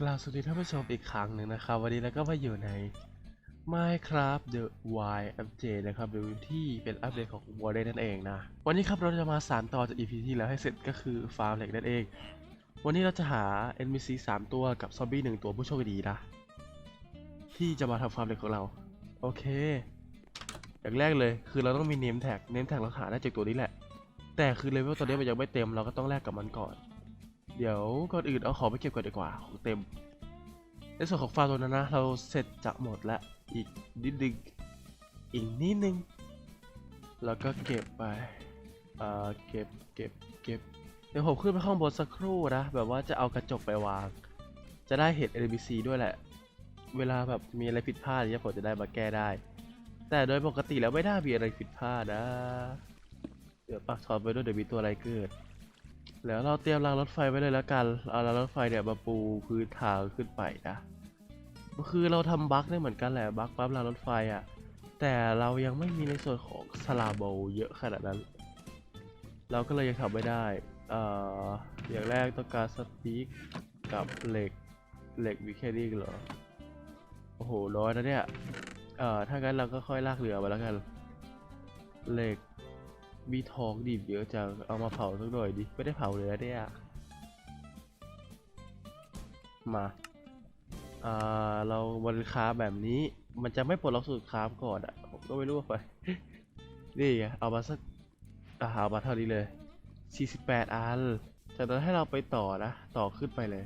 กล่าวสวัสดีท่านผู้ชมอีกครั้งหนึ่งนะครับ วันนี้เราก็มาอยู่ใน Minecraft The Wild Update นะครับหรือที่เป็นอัปเดตของ w a r d e n นั่นเองนะ วันนี้ครับเราจะมาสานต่อจาก EP ที่แล้วให้เสร็จก็คือฟาร์มเหล็กนั่นเอง วันนี้เราจะหา NPC 3 ตัวกับซอมบี้1ตัวผู้โชคดีนะ ที่จะมาทำฟาร์มเหล็กของเรา โอเค อย่างแรกเลยคือเราต้องมี name tag name tag เราหาได้จากตัวนี้แหละ แต่คือเลเวลตอนนี้มันยังไม่เต็มเราก็ต้องแลกกับมันก่อน เดี๋ยวก่อนอื่นเอาของไปเก็บก่อนดีกว่าของเต็ม ในส่วนของฟาร์มตัวนั้นนะ เราเสร็จจะหมดแล้วอีกนิดนึงอีกนิดนึง แล้วก็เก็บไปเอ่อเก็บเก็บเก็บเดี๋ยวผมขึ้นไปข้างบนสักครู่นะ แบบว่าจะเอากระจกไปวาง จะได้เห็น NPC ด้วยแหละ เวลาแบบมีอะไรผิดพลาดเนี่ยผมจะได้มาแก้ได้ แต่โดยปกติแล้วไม่น่ามีอะไรผิดพลาดนะ เดี๋ยวปักทอนไปด้วยเดี๋ยวมีตัวอะไรเกิด แล้วเราเตรียมรางรถไฟไว้เลยแล้วกัน เอารางรถไฟเนี่ยมาปูพื้นทางขึ้นไปนะ คือเราทำบั๊กได้เหมือนกันแหละบั๊กปั๊บรางรถไฟอะ่ะ แต่เรายังไม่มีในส่วนของสลาโบเยอะขนาดนั้น เราก็เลยยังทำไม่ได้ เอ่อ อย่างแรกต้องการสปีกกับเหล็ก เหล็กมีแค่นี้เหรอ โอ้โหน้อยนะเนี่ย เอ่อ ถ้างั้นเราก็ค่อยลากเรือมาแล้วกัน เหล็ก มีทองดิบเยอะจัง เอามาเผาสักหน่อยดิ ไม่ได้เผาเลยนะเนี่ย มา อ่า เราบนคาแบบนี้ มันจะไม่ปลดล็อกสูตรคาฟก่อนอะผมก็ไม่รู้ไป นี่ไงเอามาสักอาเอามาเท่านี้เลย 48 อัน จากนั้นให้เราไปต่อนะ ต่อขึ้นไปเลย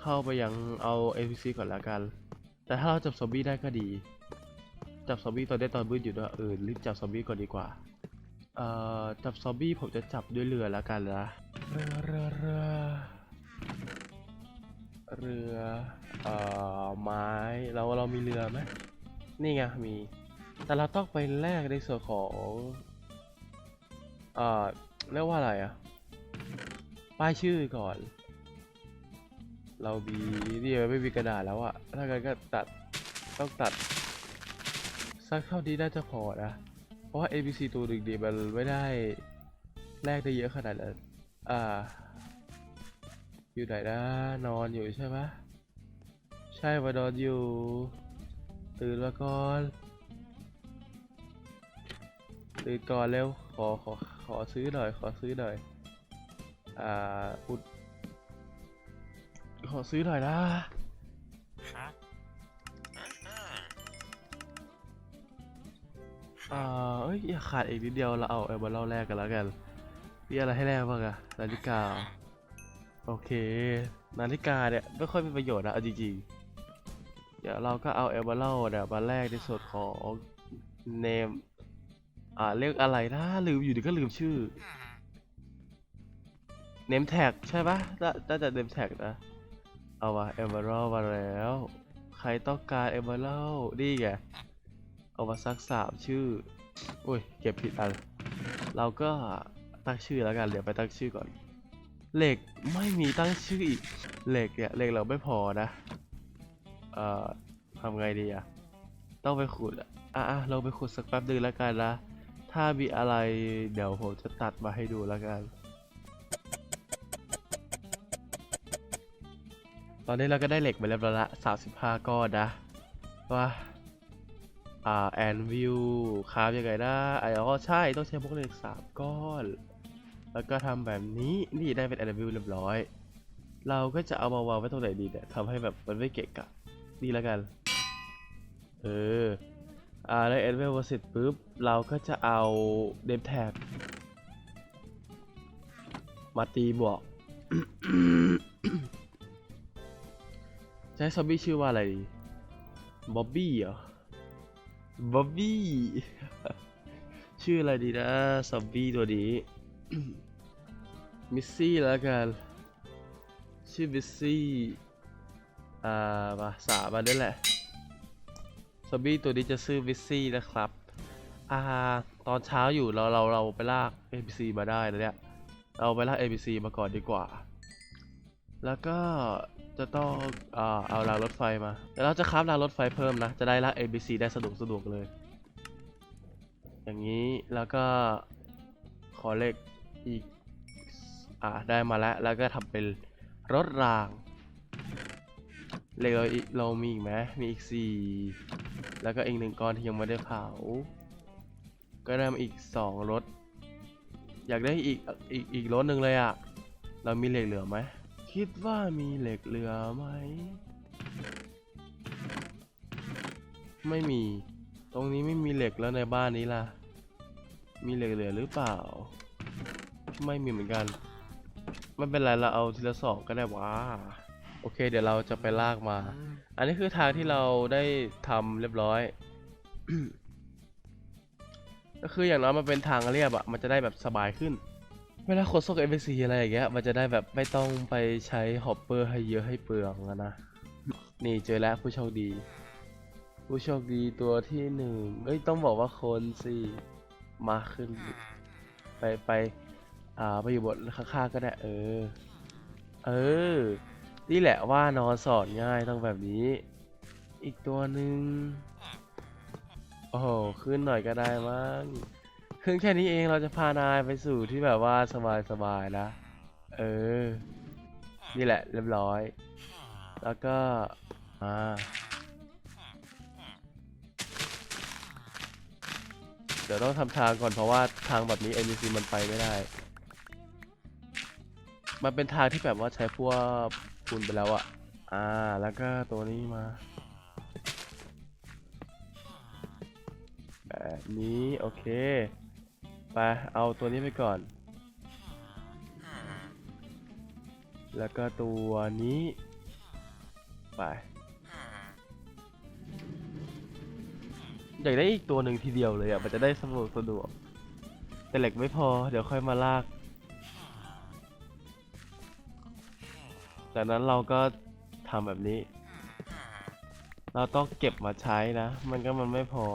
เข้าไปยังเอา NPC ก่อนละกัน แต่ถ้าเราจับซอมบี้ได้ก็ดี จับซอมบี้ตอนได้ตอนมืดอยู่ด้วยเออรีบจับซอมบี้ก่อนดีกว่า เอ่อจับซอมบี้ผมจะจับด้วยเรือแล้วกันนะเรือเรือเรือเรือเอ่อไม้เราเรามีเรือไหมนี่ไงมี แต่เราต้องไปแลกในส่วนของเอ่อเรียกว่าอะไรอะป้ายชื่อก่อน เรามีนี่ไม่มีกระดาษแล้วอะถ้างั้นก็ตัดต้องตัดสักเท่านี้น่าจะพอนะ ราะว่า ABC ตัวหนึ่งดีมันไม่ได้แลกได้เยอะขนาดนั้นอ่า อยู่ไหนนะนอนอยู่ใช่ไหมใช่มานอนอยู่ ตื่นมาก่อน ตื่นก่อนเร็ว ขอขอขอซื้อหน่อย ขอซื้อหน่อย อ่าอุดขอซื้อหน่อยนะ อ่าเอ้ยอย่าขาดอีกนิดเดียวเราเอาเอามาเล่าแรกกันแล้วกันมีอะไรให้แลกบ้างอะนาฬิกา โอเค นาฬิกาเนี่ยไม่ค่อยมีประโยชน์นะเอาจริงๆเดี๋ยวเราก็เอาเอเบอร์เล่เนี่ยมาแลกในส่วนของเนมอ่าเรียกอะไรนะลืมอยู่ดีก็ลืมชื่อเนมแท็กใช่ปะน่าจะเนมแท็กนะ เอามาเอเบอร์มาแล้ว ใครต้องการเอเบอร์นี่ไง เอามาสักสามชื่ออุ้ยเก็บผิดอันเราก็ตั้งชื่อแล้วกันเดี๋ยวไปตั้งชื่อก่อน เหล็กไม่มีตั้งชื่ออีกเหล็กเนี่ยเหล็กเราไม่พอนะเอ่อทำไงดีอะต้องไปขุดอะอะอะเราไปขุดสักแป๊บหนึงแล้วกันนะถ้ามีอะไรเดี๋ยวผมจะตัดมาให้ดูแล้วกัน ตอนนี้เราก็ได้เหล็กมาเรียบร้อยละ35ก้อนนะว่า อ่าแอนวิวคราฟยังไงนะไอ้อ๋อใช่ต้องใช้พวกเหล็กสามก้อน แล้วก็ทำแบบนี้นี่ได้เป็นแอนวิวเรียบร้อย เราก็จะเอามาวางไว้ตรงไหนดีเนี่ยทำให้แบบมันไม่เกะกะนี่แล้วกัน เอออ่าได้แอนวิวเสร็จปุ๊บเราก็จะเอาเดมแท็กมาตีบวกให้ซอมบี้ชื่อว่าอะไรดีบ๊อบบี้เหรอ บ๊อบบี้ ชื่ออะไรดีนะซอมบี้ตัวนี้ มิสซี่แล้วกัน ชื่อมิสซี่ อ่ามาสามมาด้แหละ ซอมบี้ตัวนี้จะชื่อมิสซี่นะครับ อ่า ตอนเช้าอยู่เราเราเราไปลาก NPC มาได้นะเนี่ย เราไปลาก NPC มาก่อนดีกว่า แล้วก็ จะต้องอ่าเอารางรถไฟมาเดี๋ยวเราจะคราฟรางรถไฟเพิ่มนะ จะได้ลาก ABC ได้สะดวกสะดวกเลย อย่างนี้แล้วก็ขอเลขอีก อ่าได้มาแล้ว แล้วก็ทำเป็นรถรางเหล็กเราอีกเรามีอีกไหมมีอีกสี่แล้วก็อีกหนึ่งก้อนที่ยังไม่ได้เผา ก็ได้มาอีกสองรถ อยากได้อีกอีกอีกรถหนึ่งเลยอะ เรามีเหล็กเหลือไหม คิดว่ามีเหล็กเหลือไหม ไม่มี ตรงนี้ไม่มีเหล็กแล้วในบ้านนี้ล่ะ มีเหล็กเหลือหรือเปล่า ไม่มีเหมือนกัน ไม่เป็นไรเราเอาทีละสองก็ได้ว้าโอเค เดี๋ยวเราจะไปลากมา อันนี้คือทางที่เราได้ทำเรียบร้อย ก็คืออย่างน้อยมันเป็นทางเรียบอะมันจะได้แบบสบายขึ้น เวลาขนส่ง NPC อะไรอย่างเงี้ย มันจะได้แบบไม่ต้องไปใช้ฮอปเปอร์ให้เยอะให้เปลืองอะนะ นี่เจอแล้วผู้โชคดี ผู้โชคดีตัวที่หนึ่งเอ้ยต้องบอกว่าคนสิมาขึ้น ไปไป อ่าไปอยู่บนข้างๆก็ได้ เออ เออ นี่แหละว่านอนสอนง่ายต้องแบบนี้ อีกตัวหนึ่งโอ้โหขึ้นหน่อยก็ได้มั้ง ขึ้นแค่นี้เองเราจะพานายไปสู่ที่แบบว่าสบายๆนะ เออ นี่แหละเรียบร้อย แล้วก็อ่าเดี๋ยวต้องทำทางก่อนเพราะว่าทางแบบนี้ NPC มันไปไม่ได้ มันเป็นทางที่แบบว่าใช้พวกปูนไปแล้วอะอ่า แล้วก็ตัวนี้มา แบบนี้ โอเค ไปเอาตัวนี้ไปก่อน แล้วก็ตัวนี้ ไป อยากได้อีกตัวหนึ่งทีเดียวเลยอะ มันจะได้สะดวกสะดวก แต่เหล็กไม่พอ เดี๋ยวค่อยมาลาก จากนั้นเราก็ทำแบบนี้ เราต้องเก็บมาใช้นะ มันก็มันไม่พอ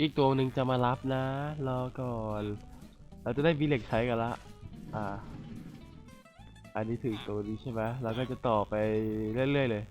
อีกตัวหนึ่งจะมารับนะ รอก่อน เราจะได้วีเล็กใช้กันละ อ่า อันนี้ถึงตัวนี้ใช่ไหมเราก็จะต่อไปเรื่อยๆเลย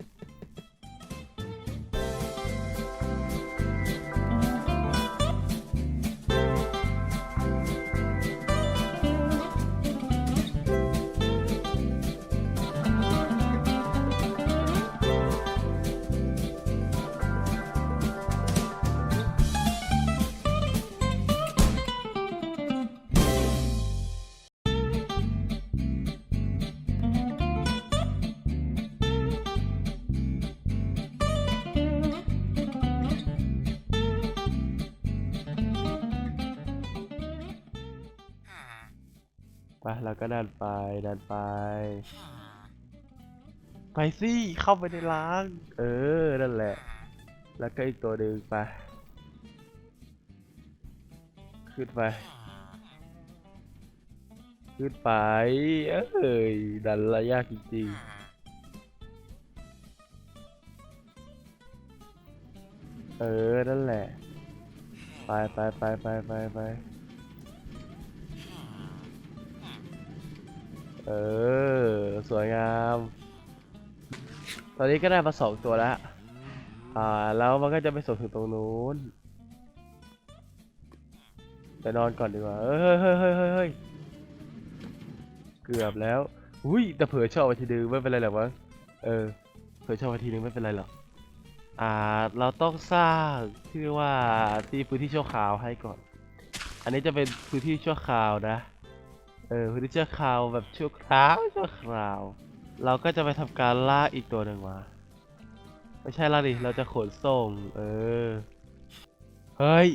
ไปเราก็ดันไปดันไป ไปสิเข้าไปในร้านเออนั่นแหละ แล้วก็อีกตัวหนึ่งไปขึ้นไป ขึ้นไป เอ้ย ดันระยากจริงๆ เออ นั่นแหละ ไปไปไปไปไปไป เออ สวยงาม ตอนนี้ก็ได้มาสองตัวแล้ว อ่า แล้วมันก็จะไปส่งถึงตรงนู้นไปนอนก่อนดีกว่าเฮ้ยเฮ้ยเฮ้ยเฮ้ยเฮ้ยเกือบแล้ว อุ้ย แต่เผื่อชอบไปทีนึงไม่เป็นไรหรอกมั้งเออ เผื่อชอบไปทีนึงไม่เป็นไรหรอก อ่า เราต้องสร้างที่เรียกว่าที่พื้นที่ชั่วคราวให้ก่อน อันนี้จะเป็นพื้นที่ชั่วคราวนะ เออพื้นที่ชั่วคราวแบบชั่วคราวชั่วคราว เราก็จะไปทำการลากอีกตัวหนึ่งมาไม่ใช่ลากดิเราจะขนส่ง เออ เฮ้ย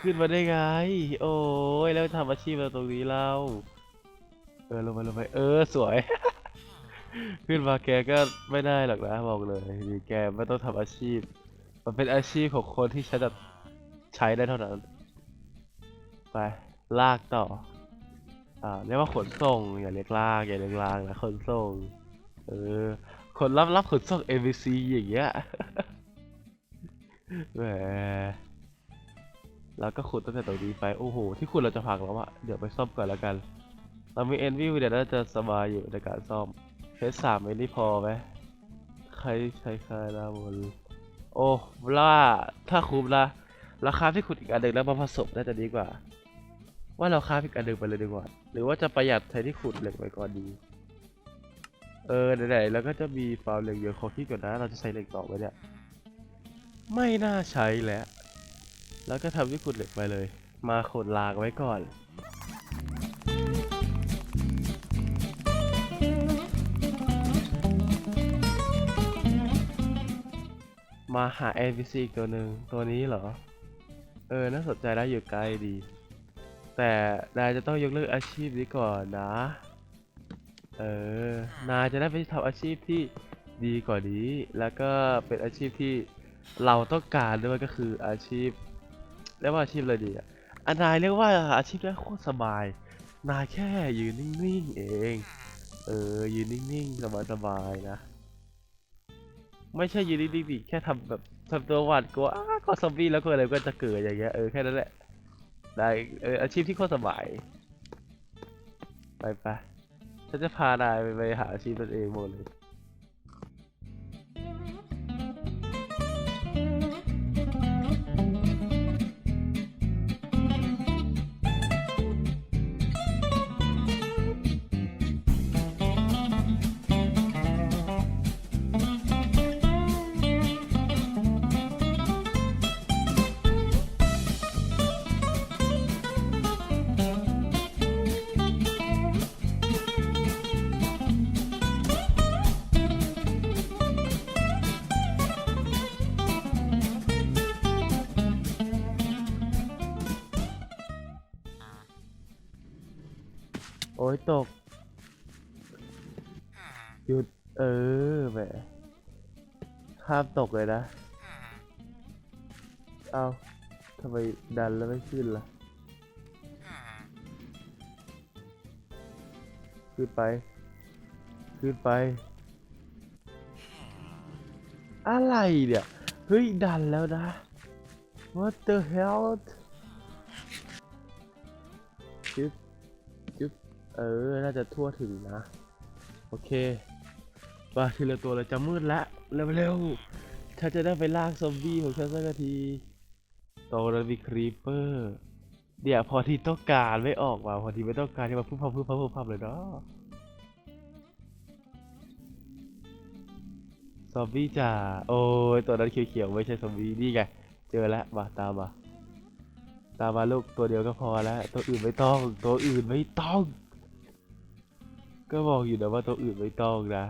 ขึ้นมาได้ไง โอ้ยแล้วทำอาชีพเราตรงนี้เล่าเออลงไปลงไปเออสวย ขึ้นมาแกก็ไม่ได้หรอกนะบอกเลยนี่แกไม่ต้องทำอาชีพ มันเป็นอาชีพของคนที่ใช้แบบใช้ได้เท่านั้น ไปลากต่อ อ่าเรียกว่าขนส่ง อย่าเรียกลากอย่าเรียกลากนะขนส่ง เออคนรับรับขนส่ง MVC อย่างเงี้ยแหมแล้วก็ขุดตั้งแต่ตรงนี้ไป โอ้โห ที่ขุดเราจะพังแล้วอะเดี๋ยวไปซ่อมก่อนแล้วกัน เรามี NV เดี๋ยวน่าจะสบายอยู่ในการซ่อมเพชรสามเอ็นนี่พอไหมใครใช้ใครนะบนโอ้ล่าถ้าคุ้มนะราคาที่ขุดอีกอันหนึ่งแล้วมาผสมน่าจะดีกว่า ว่าเราค้าพิกอันหนึ่งไปเลยดีกว่า หรือว่าจะประหยัดแทนที่ขุดเหล็กไว้ก่อนดี เออไหนๆแล้วก็จะมีฟาร์มเหล็กเยอะขอคิดก่อนนะ เราจะใช้เหล็กต่อไหมเนี่ย ไม่น่าใช้แล้ว แล้วก็ทำที่ขุดเหล็กไปเลย มาขุดลางไว้ก่อนมาหา NPC อีกตัวหนึ่งตัวนี้เหรอ เออ น่าสนใจนะอยู่ไกลดี แต่นายจะต้องยกเลิกอาชีพนี้ก่อนนะ เออ นายจะได้ไปทำอาชีพที่ดีกว่านี้ แล้วก็เป็นอาชีพที่เราต้องการด้วยก็คืออาชีพเรียกว่าอาชีพอะไรดีอะอันนายเรียกว่าอาชีพที่โคตรสบาย นายแค่ยืนนิ่งๆเอง เออ ยืนนิ่งๆสบายๆนะ ไม่ใช่ยืนนิ่งๆดิแค่ทำแบบทำตัวหวาดกลัวอ้าก็ซอมบี้แล้วก็อะไรก็จะเกิดอย่างเงี้ย เออ แค่นั้นแหละ ได้เอออาชีพที่โคตรสบาย ไปไปฉันจะพานายไปไปหาอาชีพตนเองหมดเลย โอ้ยตก หยุด เออแหมห้ามตกเลยนะ เอาทำไมดันแล้วไม่ขึ้นล่ะ ขึ้นไป ขึ้นไป อะไรเนี่ย เฮ้ย ดันแล้วนะ What the hell จึ๊บจึ๊บ เออ น่าจะทั่วถึงนะ โอเคมาทีละตัวเลยจะมืดแล้วเร็วๆถ้าจะได้ไปลากซอมบี้ของฉันสักทีตรงนั้นมีครีปเปอร์เดี๋ยวพอที่ต้องการไม่ออกมาพอที่ไม่ต้องการที่มาพึ่งพับพึ่งพับพึ่งพับเลยเนาะซอมบี้จ่าโอ้ยตัวนั้นเขียวๆไม่ใช่ซอมบี้นี่ไงเจอแล้วมาตามมาตามมาลูกตัวเดียวก็พอแล้ว ตัวอื่นไม่ต้อง ตัวอื่นไม่ต้อง ก็บอกอยู่นะว่าตัวอื่นไม่ต้องนะ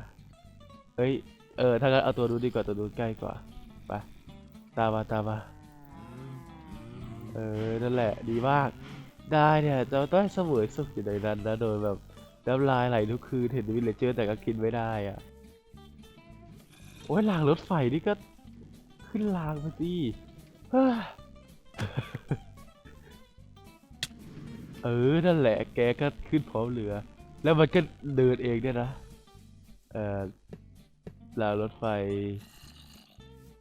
เฮ้ย เออ ถ้างั้นเอาตัวนู้นดีกว่าตัวนู้นใกล้กว่า ไป ตามมาตามมา เออ นั่นแหละ ดีมาก ได้เนี่ยเราต้องเสวยสุขอยู่ในนั้นนะโดยแบบน้ำลายไหลทุกคืนเห็นวิลเลจเจอร์แต่ก็กินไม่ได้อะ โอ้ยรางรถไฟนี่ก็ขึ้นรางมาสิเออ นั่นแหละ แกก็ขึ้นพร้อมเรือ แล้วมันก็เดินเองเนี่ยนะ เอ่อรางรถไฟ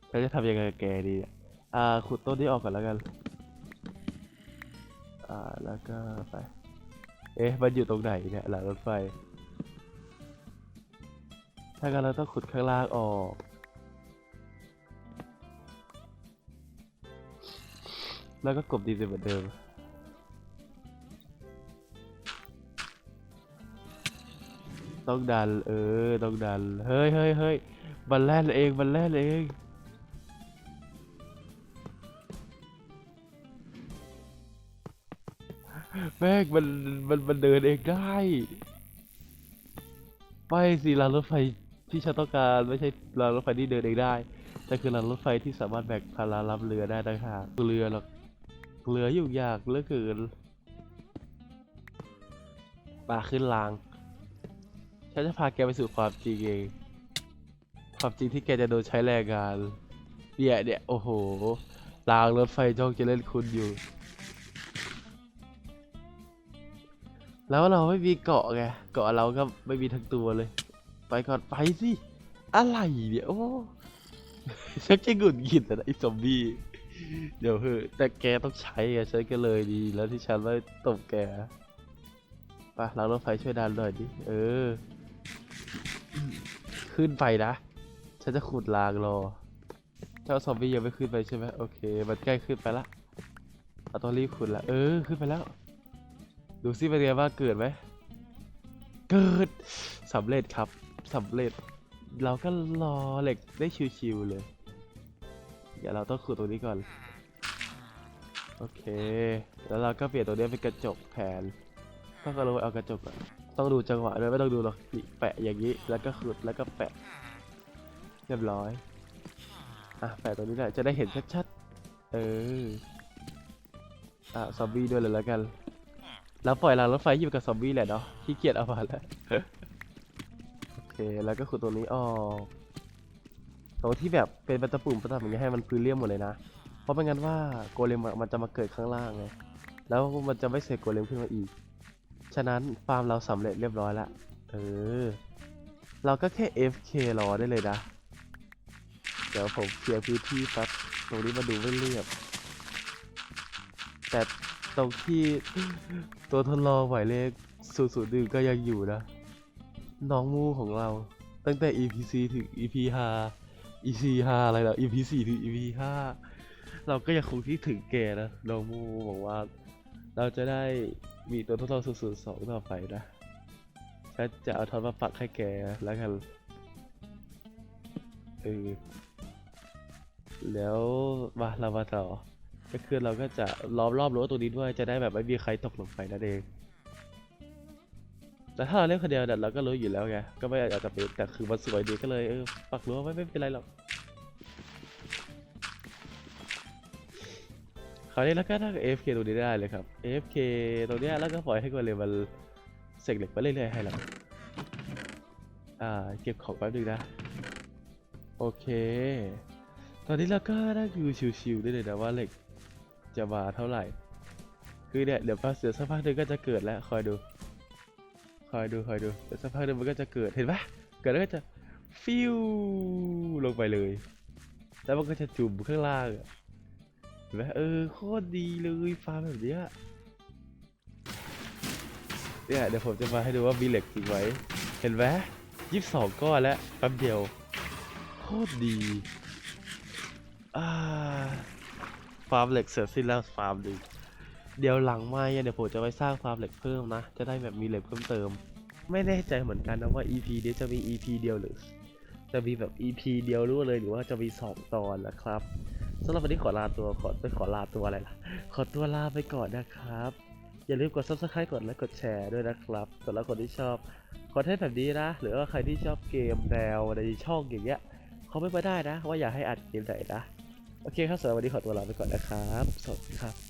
ฉันจะทำยังไงแกดีอ่า ขุดต้นนี้ออกก่อนแล้วกัน อ่า แล้วก็ไป เอ๊ะ มันอยู่ตรงไหนเนี่ยรางรถไฟ ถ้างั้นเราต้องขุดข้างล่างออกแล้วก็กบดินเหมือนเดิม ต้องดัน เออ ต้องดัน เฮ้ยเฮ้ยเฮ้ยมันแล่นเอง มันแล่นเองแม่งมันมันมันเดินเองได้ไม่สิรางรถไฟที่ฉันต้องการไม่ใช่รางรถไฟที่เดินเองได้ แต่คือรางรถไฟที่สามารถแบกพารารับเรือได้ต่างหากเรือหรอกเรืออยุ่ยากเหลือเกินปาขึ้นราง ฉันจะพาแกไปสู่ความจริงเอง ความจริงที่แกจะโดนใช้แรงงานเนี่ยเนี่ยโอ้โหรางรถไฟจ้องจะเล่นคุณอยู่ แล้วเราไม่มีเกาะไง เกาะเราก็ไม่มีทั้งตัวเลย ไปก่อนไปสิ อะไรเนี่ยโอ้ชักจะหงุดหงิดอะไอ้ซอมบี้เดี๋ยวเฮ้แต่แกต้องใช้อะฉันก็เลยดี แล้วที่ฉันไม่ตบแกไปรางรถไฟช่วยดันหน่อยดิ เออ ขึ้นไปนะ ฉันจะขุดรางรอ เจ้าซอมบี้ยังไม่ขึ้นไปใช่ไหมโอเค มันใกล้ขึ้นไปละเราต้องรีบขุดละเออขึ้นไปแล้ว ดูซิเป็นไงบ้างเกิดไหมเกิดสำเร็จครับสำเร็จ เราก็รอเหล็กได้ชิวๆเลยเดี๋ยวเราต้องขุดตรงนี้ก่อน โอเค แล้วเราก็เปลี่ยนตัวนี้เป็นกระจกแทนต้องก็ลงไปเอากระจกก่อน ต้องดูจังหวะด้วยไม่ต้องดูหรอกนี่แปะอย่างนี้แล้วก็ขุดแล้วก็แปะ เรียบร้อยอะแปะตรงนี้แหละจะได้เห็นชัดๆเอออะซอมบี้ด้วยเลยแล้วกันแล้วปล่อยรางรถไฟอยู่กับซอมบี้แหละเนาะขี้เกียจเอามาแล้วโอเคแล้วก็ขุดตรงนี้ออกตรงที่แบบเป็นประตะปุ่มประตะอย่างเงี้ยให้มันพื้นเรียบหมดเลยนะเพราะไม่งั้นว่าโกเลมมันจะมาเกิดข้างล่างไงแล้วมันจะไม่เสกโกเลมขึ้นมาอีก ฉะนั้นฟาร์มเราสำเร็จเรียบร้อยละเออ เราก็แค่ FK รอได้เลยนะ เดี๋ยวผมเคลียร์พื้นที่แป๊บตรงนี้มาดูไม่เรียบ แต่ตรงที่ตัวทดลองหมายเลข0 0 1ก็ยังอยู่นะ น้องมูของเราตั้งแต่ EPC ถึง EP 5 EP 5อะไรแล้ว EP 4ถึง EP 5เราก็ยังคงที่ถึงแกนะน้องมูบอกว่า เราจะได้มีตัวทดลอง0 0 2ต่อไปนะก็จะเอาทอนมาปักให้แกแล้วกันเออแล้วมาเรามาต่อก็คือเราก็จะล้อมรอบรั้วตรงนี้ด้วยจะได้แบบไม่มีใครตกลงไปนั่นเอง แต่ถ้าเราเล่นคนเดียวเนี่ยเราก็รู้อยู่แล้วไงก็ไม่อาจจะเป็นแต่คือมันสวยดีก็เลยเออปักรั้วไว้ไม่เป็นไรหรอกาวนี้แล้วก็ถ้า AFK ตรงนี้ได้เลยครับ AFK ตรงเนี้ยแล้วก็ปล่อยให้กวนเลยมันเสกเหล็กไปเรื่อยๆให้เราอ่าเก็บของแป๊บนึงนะ โอเค ตอนนี้เราก็ได้ดูชิวๆได้เลยนะว่าเหล็กจะมาเท่าไหร่ คือเนี่ยเดี๋ยวแป๊บเดี๋ยสักพักหนึ่งก็จะเกิดแล้วคอยดู คอยดูคอยดูเดี๋ยวสักพักหนึ่งมันก็จะเกิดเห็นปะเกิดแล้วก็จะฟิวลงไปเลย แล้วมันก็จะจุ่มข้างล่าง อะเห็นไหมเออโคตรดีเลยฟาร์มแบบเนี้ยเนี่ยเดี๋ยวผมจะมาให้ดูว่ามีเหล็กจริงไหมเห็นไหมยี่สิบสองก้อนแล้วแป๊บเดียวโคตรดีอ่าฟาร์มเหล็กเสร็จสิ้นแล้วฟาร์มหนึ่งเดี๋ยวหลังไม้อะเดี๋ยวผมจะไปสร้างฟาร์มเหล็กเพิ่มนะ จะได้แบบมีเหล็กเพิ่มเติม ไม่แน่ใจเหมือนกันนะว่า EP นี้จะมี EP เดียวหรือ จะมีแบบ EP เดียวรู้เลยหรือว่าจะมีสองตอนนะครับ สำหรับวันนี้ขอลาตัวขอไปขอลาตัวอะไรล่ะ ขอตัวลาไปก่อนนะครับ อย่าลืมกด subscribe กดไลค์กดแชร์ด้วยนะครับสำหรับคนที่ชอบคอนเทนต์แบบนี้นะ หรือว่าใครที่ชอบเกมแนวในช่องอย่างเงี้ยคอมเมนต์มาได้นะ ว่าอยากให้อัดเกมไหนนะ โอเคครับสำหรับวันนี้ขอตัวลาไปก่อนนะครับ สวัสดีครับ